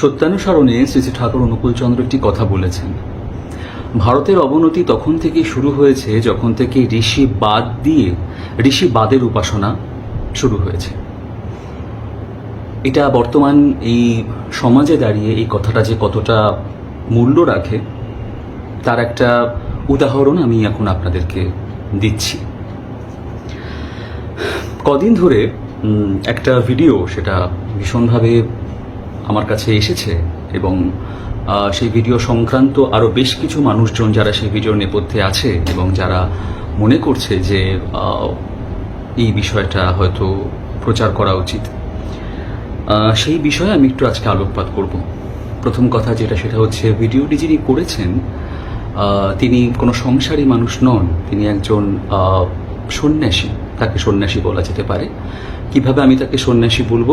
সত্যানুসরণে শ্রী শ্রী ঠাকুর অনুকূলচন্দ্র একটি কথা বলেছেন। ভারতের অবনতি তখন থেকে শুরু হয়েছে যখন থেকে ঋষি বাদ দিয়ে ঋষি বাদের উপাসনা শুরু হয়েছে। এটা বর্তমান এই সমাজে দাঁড়িয়ে এই কথাটা যে কতটা মূল্য রাখে, তার একটা উদাহরণ আমি এখন আপনাদেরকে দিচ্ছি। কদিন ধরে একটা ভিডিও, সেটা ভীষণভাবে আমার কাছে এসেছে এবং সেই ভিডিও সংক্রান্ত আরও বেশ কিছু মানুষজন যারা সেই ভিডিওর নেপথ্যে আছে এবং যারা মনে করছে যে এই বিষয়টা হয়তো প্রচার করা উচিত। সেই বিষয়ে আমি একটু আজকে আলোকপাত করব। প্রথম কথা যেটা, সেটা হচ্ছে ভিডিওটি যিনি করেছেন তিনি কোনো সংসারী মানুষ নন। তিনি একজন সন্ন্যাসী। তাকে সন্ন্যাসী বলা যেতে পারে। কীভাবে আমি তাকে সন্ন্যাসী বলব?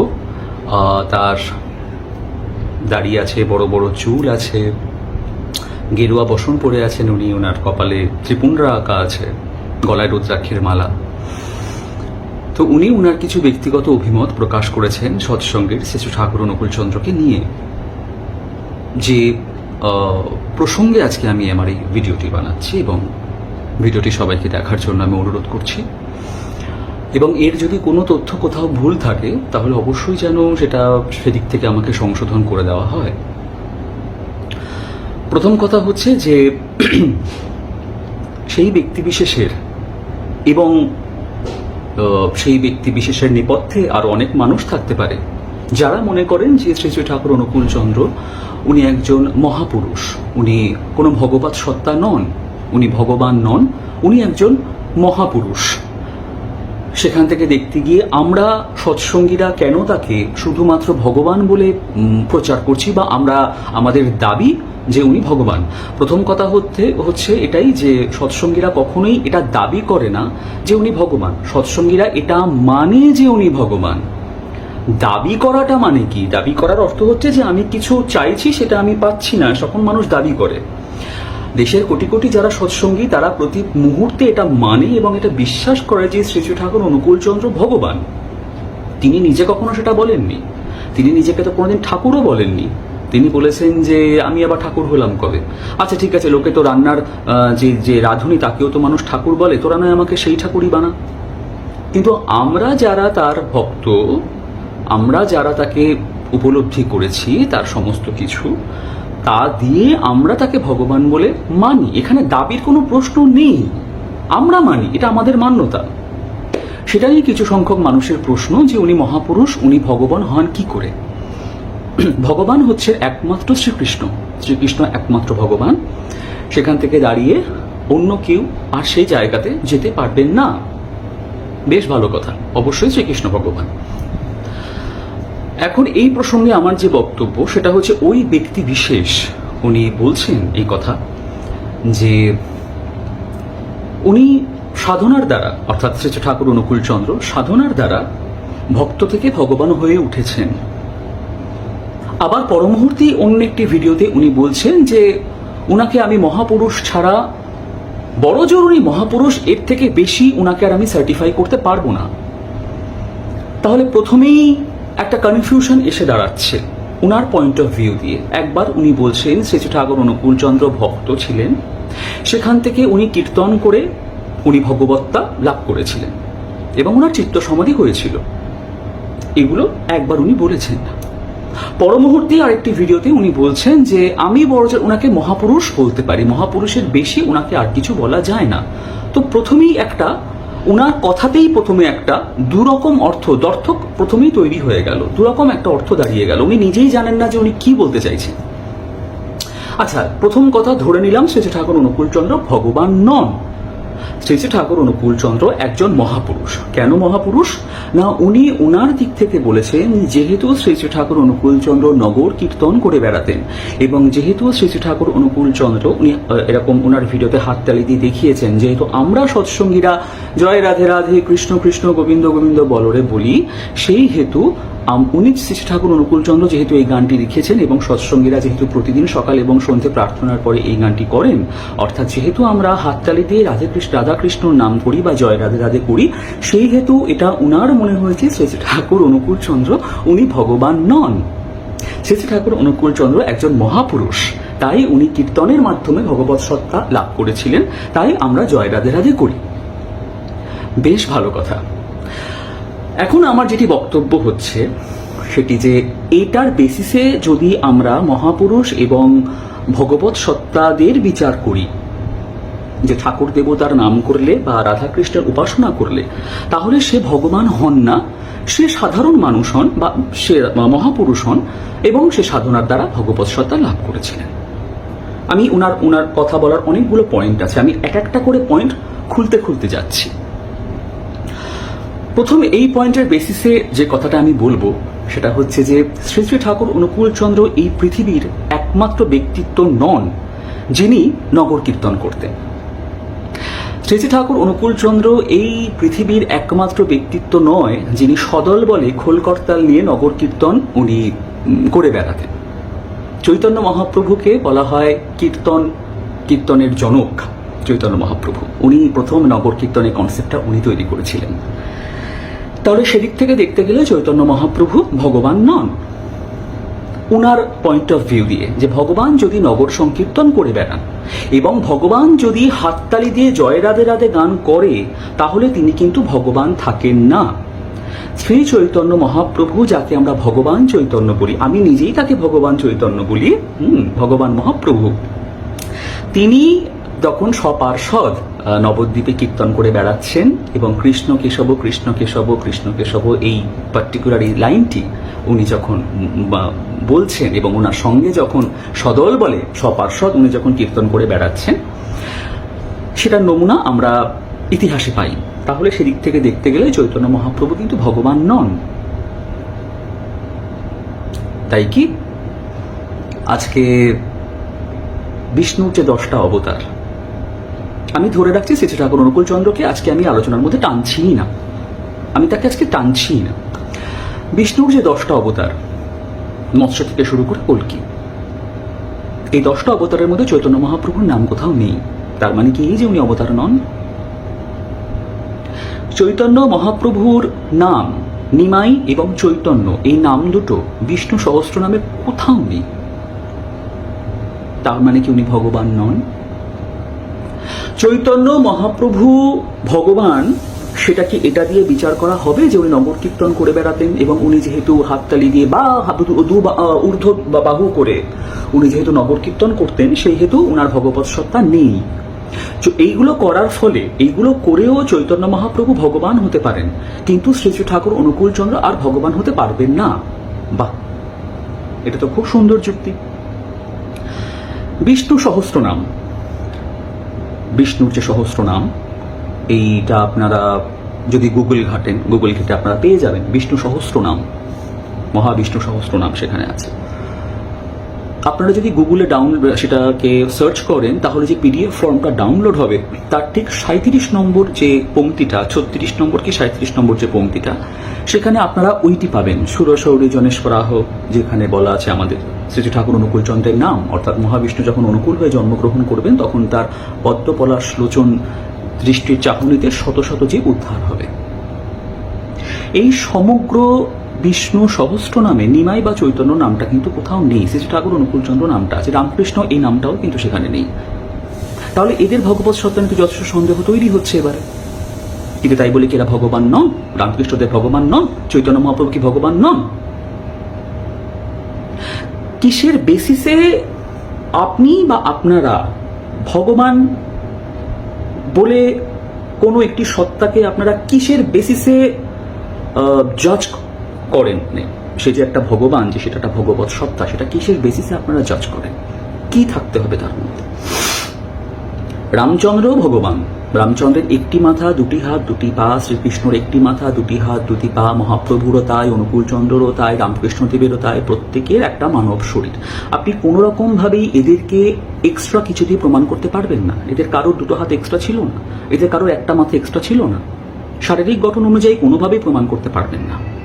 তার দাড়ি আছে, বড় বড় চুল আছে। গেরুয়া বসন পরে আছেন উনি ওনার কপালে ত্রিপুণ্ডরা আঁকা আছে, গলায় রুদ্রাক্ষের মালা। তো উনি উনার কিছু ব্যক্তিগত অভিমত প্রকাশ করেছেন সৎসঙ্গের শিশু ঠাকুর অনুকূলচন্দ্রকে নিয়ে। যে প্রসঙ্গে আজকে আমি আমার এই ভিডিওটি বানাচ্ছি এবং ভিডিওটি সবাইকে দেখার জন্য আমি অনুরোধ করছি। এবং এর যদি কোনো তথ্য কোথাও ভুল থাকে, তাহলে অবশ্যই যেন সেটা সেদিক থেকে আমাকে সংশোধন করে দেওয়া হয়। প্রথম কথা হচ্ছে যে সেই ব্যক্তিবিশেষের এবং সেই ব্যক্তি বিশেষের নেপথ্যে আরও অনেক মানুষ থাকতে পারে। যারা মনে করেন যে শ্রী শ্রী ঠাকুর অনুকূল চন্দ্র, উনি একজন মহাপুরুষ, উনি কোনো ভগবত সত্তা নন, উনি ভগবান নন, উনি একজন মহাপুরুষ। সেখান থেকে দেখতে গিয়ে আমরা সৎসঙ্গীরা কেন তাকে শুধুমাত্র ভগবান বলে প্রচার করছি বা আমরা আমাদের দাবি যে উনি ভগবান? প্রথম কথা হচ্ছে হচ্ছে এটাই যে সৎসঙ্গীরা কখনোই এটা দাবি করে না যে উনি ভগবান। সৎসঙ্গীরা এটা মানে যে উনি ভগবান। দাবি করাটা মানে কি? দাবি করার অর্থ হচ্ছে যে আমি কিছু চাইছি সেটা আমি পাচ্ছি না তখন মানুষ দাবি করে। দেশের কোটি কোটি যারা সৎসঙ্গী, তারা প্রতি মুহূর্তে এটা মানে এবং এটা বিশ্বাস করে যে শ্রী শ্রী ঠাকুর অনুকূলচন্দ্র ভগবান। তিনি নিজে কখনো সেটা বলেননি। তিনি নিজেকে তো কোনোদিন ঠাকুরও বলেননি। তিনি বলেছেন যে, আমি আবার ঠাকুর হলাম কবে? আচ্ছা ঠিক আছে, লোকে তো রান্নার যে যে রাঁধুনি, তাকেও তো মানুষ ঠাকুর বলে। তোরা নয় আমাকে সেই ঠাকুরই বানা। কিন্তু আমরা যারা তার ভক্ত, আমরা যারা তাকে উপলব্ধি করেছি, তার সমস্ত কিছু তা দিয়ে আমরা তাকে ভগবান বলে মানি। এখানে দাবির কোনো প্রশ্ন নেই। আমরা মানি, এটা আমাদের মান্যতা। সেটাই কিছু সংখ্যক মানুষের প্রশ্ন যে উনি মহাপুরুষ, উনি ভগবান হন কি করে? ভগবান হচ্ছে একমাত্র শ্রীকৃষ্ণ। শ্রীকৃষ্ণ একমাত্র ভগবান। সেখান থেকে দাঁড়িয়ে অন্য কেউ আর সেই জায়গাতে যেতে পারবেন না। বেশ ভালো কথা। অবশ্যই শ্রীকৃষ্ণ ভগবান। এখন এই প্রসঙ্গে আমার যে বক্তব্য, সেটা হচ্ছে ওই ব্যক্তি বিশেষ, উনি বলছেন এই কথা যে উনি সাধনার দ্বারা, অর্থাৎ শ্রী ঠাকুর অনুকূল চন্দ্র সাধনার দ্বারা ভক্ত থেকে ভগবান হয়ে উঠেছেন। আবার পরমুহূর্তেই অন্য একটি ভিডিওতে উনি বলছেন যে উনাকে আমি মহাপুরুষ ছাড়া, বড় জরুরি মহাপুরুষ, এর থেকে বেশি উনাকে আর আমি সার্টিফাই করতে পারব না। তাহলে প্রথমেই একটা কনফিউশন এসে দাঁড়াচ্ছে। উনার পয়েন্ট অফ ভিউ দিয়ে। একবার উনি বলছেন, শ্রী শ্রী ঠাকুর অনুকূলচন্দ্র ভক্ত ছিলেন। সেখান থেকে উনি কীর্তন করে উনি ভগবত্তা লাভ করেছিলেন। এবং ওনার চিত্ত সমাধি হয়েছিল। এগুলো একবার উনি বলেছেন। না পরমুহূর্তে আরেকটি ভিডিওতে উনি বলছেন যে, আমি বড় ওনাকে মহাপুরুষ বলতে পারি। মহাপুরুষের বেশি ওনাকে আর কিছু বলা যায় না। তো প্রথমেই একটা ওনার কথাতেই প্রথমে একটা দুরকম অর্থ, দর্থক প্রথমেই তৈরি হয়ে গেল, দুরকম একটা অর্থ দাঁড়িয়ে গেল। উনি নিজেই জানেন না যে উনি কি বলতে চাইছেন। আচ্ছা প্রথম কথা ধরে নিলাম শ্রী শ্রী ঠাকুর, অনুকূলচন্দ্র ভগবান নন। শ্রী ঠাকুর অনুকূলচন্দ্র একজন মহাপুরুষ। কেন মহাপুরুষ? না, উনি ওনার দিক থেকে বলেছেন, যেহেতু শ্রী শ্রী ঠাকুর অনুকূলচন্দ্র নগর কীর্তন করে বেড়াতেন এবং যেহেতু শ্রী শ্রী ঠাকুর অনুকূলচন্দ্র উনি এরকম ওনার ভিডিওতে হাততালি দিয়ে দেখিয়েছেন, যেহেতু আমরা সৎসঙ্গীরা, জয় রাধে রাধে, কৃষ্ণ কৃষ্ণ, গোবিন্দ গোবিন্দ বলরে বলি, সেই হেতু উনি শ্রী ঠাকুর অনুকূলচন্দ্র যেহেতু এই গানটি লিখেছেন এবং সৎসঙ্গীরা যেহেতু প্রতিদিন সকাল এবং সন্ধ্যে প্রার্থনার পরে এই গানটি করেন, অর্থাৎ যেহেতু আমরা হাততালি দিয়ে রাধে কৃষ্ণ রাধা কৃষ্ণর নাম করি বা জয় রাধে রাধে করি, সেই হেতু এটা উনার মনে হয়েছে শ্রী ঠাকুর অনুকূলচন্দ্র উনি ভগবান নন। শ্রী ঠাকুর অনুকূল চন্দ্র একজন মহাপুরুষ, তাই উনি কীর্তনের মাধ্যমে ভগবত সত্তা লাভ করেছিলেন, তাই আমরা জয় রাধে রাধে করি। বেশ ভালো কথা। এখন আমার যেটি বক্তব্য হচ্ছে, সেটি যে এটার বেসিসে যদি আমরা মহাপুরুষ এবং ভগবত সত্তাদের বিচার করি, যে ঠাকুর দেবতার নাম করলে বা রাধাকৃষ্ণের উপাসনা করলে, তাহলে সে ভগবান হন না, সে সাধারণ মানুষ হন বা সে মহাপুরুষ হন এবং সে সাধনার দ্বারা ভগবত সত্তা লাভ করেছিলেন। আমি ওনার ওনার কথা বলার অনেকগুলো পয়েন্ট আছে, আমি এক একটা করে পয়েন্ট খুলতে খুলতে যাচ্ছি। প্রথম এই পয়েন্টের বেসিসে যে কথাটা আমি বলব, সেটা হচ্ছে যে শ্রী শ্রী ঠাকুর অনুকূল চন্দ্র এই পৃথিবীর একমাত্র ব্যক্তিত্ব নন, যিনি নগর কীর্তন করতেন। শ্রী শ্রী ঠাকুর অনুকূল চন্দ্র এই পৃথিবীর একমাত্র ব্যক্তিত্ব নয়, যিনি সদল বলে খোলকর্তাল নিয়ে নগর কীর্তন উনি করে বেড়াতেন। চৈতন্য মহাপ্রভুকে বলা হয় কীর্তন, কীর্তনের জনক চৈতন্য মহাপ্রভু। উনি প্রথম নগর কীর্তনের কনসেপ্টটা উনি তৈরি করেছিলেন। তাহলে সেদিক থেকে দেখতে গেলে চৈতন্য মহাপ্রভু ভগবান নন। উনার পয়েন্ট অফ ভিউ দিয়ে যে ভগবান যদি নগর সংকীর্তন করে বেড়ান এবং ভগবান যদি হাততালি দিয়ে জয় রাধে রাধে গান করে, তাহলে তিনি কিন্তু ভগবান থাকেন না। শ্রী চৈতন্য মহাপ্রভু যাকে আমরা ভগবান চৈতন্য বলি, আমি নিজেই তাকে ভগবান চৈতন্য বলি, হুম, ভগবান মহাপ্রভু। তিনি যখন সপার্ষদ নবদ্বীপে কীর্তন করে বেড়াচ্ছেন এবং কৃষ্ণ কেশব কৃষ্ণ কেশব কৃষ্ণ কেশব এই পার্টিকুলার এই লাইনটি উনি যখন বলছেন এবং ওনার সঙ্গে যখন সদল বলে সপার্ষদ উনি যখন কীর্তন করে বেড়াচ্ছেন, সেটার নমুনা আমরা ইতিহাসে পাই। তাহলে সেদিক থেকে দেখতে গেলে চৈতন্য মহাপ্রভু কিন্তু ভগবান নন। তাই কি? আজকে বিষ্ণুর যে দশটা অবতার আমি ধরে রাখছি শ্রী ঠাকুর অনুকূল চন্দ্রকে আজকে আমি আলোচনার মধ্যে টানছিই না। আমি তাকে আজকে টানছিই না। বিষ্ণুর যে দশটা অবতার, মৎস্য থেকে শুরু করে কল্কি, এই দশটা অবতারের মধ্যে চৈতন্য মহাপ্রভুর নাম কোথাও নেই। তার মানে কি এই যে উনি অবতার নন? চৈতন্য মহাপ্রভুর নাম নিমাই এবং চৈতন্য, এই নাম দুটো বিষ্ণু সহস্র নামে কোথাও নেই। তার মানে কি উনি ভগবান নন? চৈতন্য মহাপ্রভু ভগবান, সেটা কি এটা দিয়ে বিচার করা হবে যে উনি নগর কীর্তন করে বেড়াতেন এবং উনি যেহেতু হাততালি দিয়ে বা দু বা- ঊর্ধ্ব বা বাহু করে উনি যেহেতু নগর কীর্তন করতেন, সেই হেতু উনার ভগবত সত্তা নেই। এইগুলো করার ফলে, এইগুলো করেও চৈতন্য মহাপ্রভু ভগবান হতে পারেন। কিন্তু শ্রী শ্রী ঠাকুর অনুকূল চন্দ্র আর ভগবান হতে পারবেন না। বাহ! এটা তো খুব সুন্দর যুক্তি। বিষ্ণু সহস্র নাম বিষ্ণুর যে সহস্র নাম, এইটা আপনারা যদি গুগল ঘাটেন গুগল ঘেটে আপনারা পেয়ে যাবেন বিষ্ণু সহস্র নাম, মহাবিষ্ণু সহস্র নাম সেখানে আছে। আপনারা যদি গুগলে ডাউন সেটাকে সার্চ করেন, তাহলে যে পিডিএফ ফর্মটা ডাউনলোড হবে, তার ঠিক সাঁত্রিশ নম্বর যে পংক্তিটা, ছত্রিশ নম্বর কি সাঁত্রিশ নম্বর যে পংক্তিটা, সেখানে আপনারা ওইটি পাবেন। সুরসৌরী, জনেশ্বরাহ, যেখানে বলা আছে আমাদের। শ্রী শ্রী ঠাকুর অনুকূল চন্দ্রের নাম, অর্থাৎ মহাবিষ্ণু যখন অনুকূল হয়ে জন্মগ্রহণ করবেন, তখন তার পদ্মপলাশ লোচন দৃষ্টির চাহনিতে শত শত জীব উদ্ধার হবে। এই সমগ্র বিষ্ণু সহস্র নামে নিমাই বা চৈতন্য নামটা কিন্তু কোথাও নেই। শ্রী ঠাকুর অনুকূলচন্দ্র নামটা আছে। রামকৃষ্ণ এই নামটাও কিন্তু সেখানে নেই। তাহলে এদের ভগবত সত্তা নিয়ে যথেষ্ট সন্দেহ তৈরি হচ্ছে এবারে? কিন্তু তাই বলে কি এরা ভগবান নন? রামকৃষ্ণদেব ভগবান নন? চৈতন্য মহাপ্রভু কি ভগবান নন? কিসের বেসিসে আপনি বা আপনারা ভগবান বলে কোনো একটি সত্তাকে আপনারা কিসের বেসিসে জাজ করেন সে যে একটা ভগবান, যে সেটা একটা ভগবত সত্তা, সেটা কিসের বেসিসে আপনারা জাজ করেন? কি থাকতে হবে তার মধ্যে? রামচন্দ্র ভগবান। রামচন্দ্রের একটি মাথা, দুটি হাত, দুটি পা, শ্রীকৃষ্ণর একটি মাথা, দুটি হাত, দুটি পা, মহাপ্রভুরও তাই অনুকূল চন্দ্ররও তাই, রামকৃষ্ণদেবেরও তাই, প্রত্যেকের একটা মানব শরীর। আপনি কোনো রকম ভাবেই এদেরকে এক্সট্রা কিছু দিয়ে প্রমাণ করতে পারবেন না। এদের কারোর দুটো হাত এক্সট্রা ছিল না। এদের কারোর একটা মাথা এক্সট্রা ছিল না। শারীরিক গঠন অনুযায়ী কোনোভাবেই প্রমাণ করতে পারবেন না।